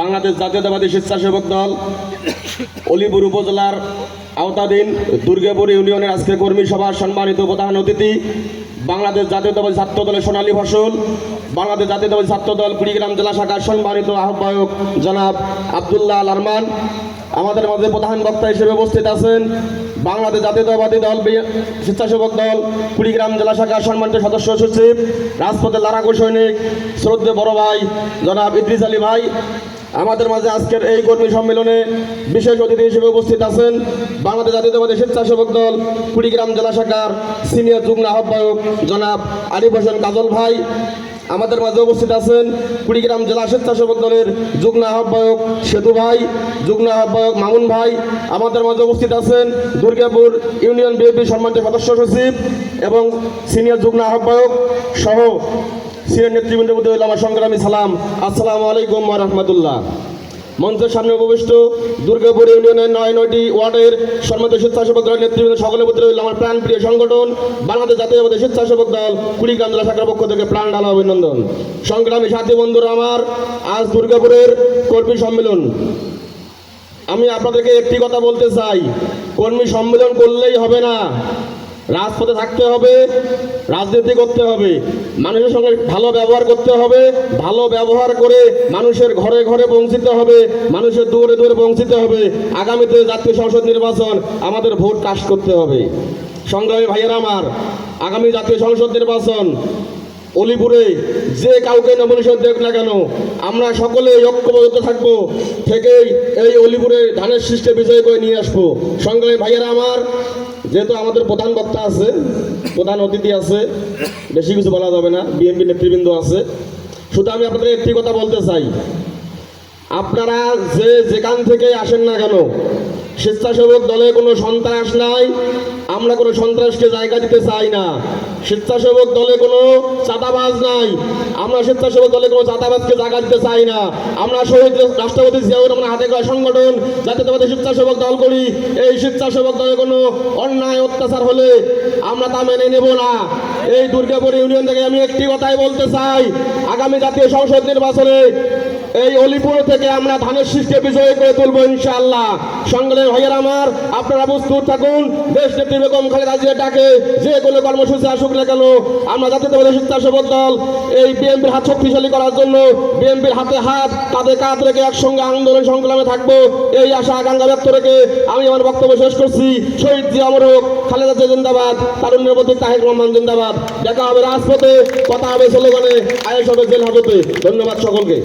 বাংলাদেশ জাতীয়তাবাদী স্বেচ্ছাসেবক দল, অলিপুর উপজেলার আওতাধীন দুর্গাপুর ইউনিয়নের আজকে কর্মী সভার সম্মানিত প্রধান অতিথি, বাংলাদেশ জাতীয়তাবাদী ছাত্র দলের সোনালী ফসল, বাংলাদেশ জাতীয়তাবাদী ছাত্র দল কুড়িগ্রাম জেলা শাখার সম্মানিত আহ্বায়ক জনাব আবদুল্লাহ আরমান আমাদের মধ্যে প্রধান বক্তা হিসেবে উপস্থিত আছেন বাংলাদেশ জাতীয়তাবাদী দল, স্বেচ্ছাসেবক দল, কুড়িগ্রাম জেলা শাখার সম্মানিত সদস্য সচিব, রাজপথের লারাকু সৈনিক, শ্রদ্ধে বড় ভাই জনাব ইদ্রিস আলী ভাই আমাদের মাঝে আজকের এই কর্মী সম্মেলনে বিশেষ অতিথি হিসেবে উপস্থিত আছেন বাংলাদেশ জাতীয়তাবাদী স্বেচ্ছাসেবক দল, কুড়িগ্রাম জেলা শাখার সিনিয়র যুগ্ম আহ্বায়ক জনাব আরিফ হোসেন কাজল ভাই। আমাদের মাঝে উপস্থিত আছেন কুড়িগ্রাম জেলা স্বেচ্ছাসেবক দলের যুগ্ম আহ্বায়ক সেতু ভাই, যুগ্ম আহ্বায়ক মামুন ভাই। আমাদের মাঝে উপস্থিত আছেন দুর্গাপুর ইউনিয়ন বিএনপি সম্মানিত সদস্য সচিব এবং সিনিয়র যুগ্ম আহ্বায়ক সহ সিনিয়র নেতৃবৃন্দের প্রতি হইল আমার সংগ্রামী সালাম। আসসালামু আলাইকুম রহমতুল্লাহ। মঞ্চের সামনে উপবিষ্ট দুর্গাপুর ইউনিয়নের নয় নয়টি ওয়ার্ডের সম্মানিত স্বেচ্ছাসেবক দলের নেতৃবৃন্দ প্রতি রইল আমার প্রাণপ্রিয় সংগঠন, বাংলাদেশ জাতীয়বাদী স্বেচ্ছাসেবক দল, কুড়িগ্রাম জেলা শাখার পক্ষ থেকে প্রাণ ঢালা অভিনন্দন। সংগ্রামী সাথী বন্ধুরা আমার, আজ দুর্গাপুরের কর্মী সম্মেলন। আমি আপনাদেরকে একটি কথা বলতে চাই, কর্মী সম্মেলন করলেই হবে না। রাজপথে থাকতে হবে, রাজনীতি করতে হবে, মানুষের সঙ্গে ভালো ব্যবহার করতে হবে, ভালো ব্যবহার করে মানুষের ঘরে ঘরে পৌঁছিতে হবে, মানুষের দূরে দূরে পৌঁছিতে হবে। আগামীতে জাতীয় সংসদ নির্বাচন, আমাদের ভোট কাজ করতে হবে। সংগ্রামী ভাইয়েরা আমার, আগামী জাতীয় সংসদ নির্বাচন, অলিপুরে যে কাউকে নমিনেশন দেখ না কেন, আমরা সকলে ঐক্যবদ্ধ থাকব, থেকেই এই অলিপুরে ধানের সৃষ্টি বিজয় করে নিয়ে আসব। সংগ্রামী ভাইয়েরা আমার যেহেতু আমাদের প্রধান বক্তা আছে, প্রধান অতিথি আছে, বেশি কিছু বলা যাবে না, বিএনপি নেতৃবৃন্দ আছে। শুধু আমি আপনাদের একটি কথা বলতে চাই। আপনারা যে যেখান থেকে আসেন না কেন স্বেচ্ছাসেবক দলে কোনো সন্ত্রাস নাই, আমরা কোনো সন্ত্রাসকে জায়গা দিতে চাই না। স্বেচ্ছাসেবক দলে কোনো চাঁদাবাজ নাই, আমরা স্বেচ্ছাসেবক দলে কোনো চাঁদাবাজকে জায়গা দিতে চাই না। আমরা শহীদ রাষ্ট্রপতি জিয়াউর রহমান হাতে করা সংগঠন জাতীয়তাবাদী স্বেচ্ছাসেবক দল করি। এই স্বেচ্ছাসেবক দলে কোনো অন্যায়, অত্যাচার হলে আমরা তা মেনে নেব না। এই দুর্গাপুর ইউনিয়ন থেকে আমি একটি কথাই বলতে চাই। আগামী জাতীয় সংসদ নির্বাচনে এই অলিপুর থেকে আমরা ধানের শীষকে বিজয় করে তুলবো ইনশাআল্লাহ। সঙ্গে ভাইয়ের আমার, আপনারা প্রস্তুত থাকুন। দেশ নেত্রী বেগম খালেদা জিয়া ডাকে যে কোনো কর্মসূচি আসুক না কেন, আমরা জাতীয়তাবাদী স্বেচ্ছাসেবক দল এই বিএনপির হাত শক্তিশালী করার জন্য, বিএনপির হাতে হাত কাঁধে কাঁধ রেখে একসঙ্গে আন্দোলন সংগ্রামে থাকব। এই আশা আকাঙ্ক্ষা ব্যক্ত রেখে আমি আমার বক্তব্য শেষ করছি। শহীদ জিয়া অমর হোক খালেদা জিয়া জিন্দাবাদ তারুণ্যের প্রতি তাহেক রহমান জিন্দাবাদ। দেখা হবে রাজপথে, কথা হবে স্লোগানে আয়েস হবে জেল হাজতে ধন্যবাদ সকলকে।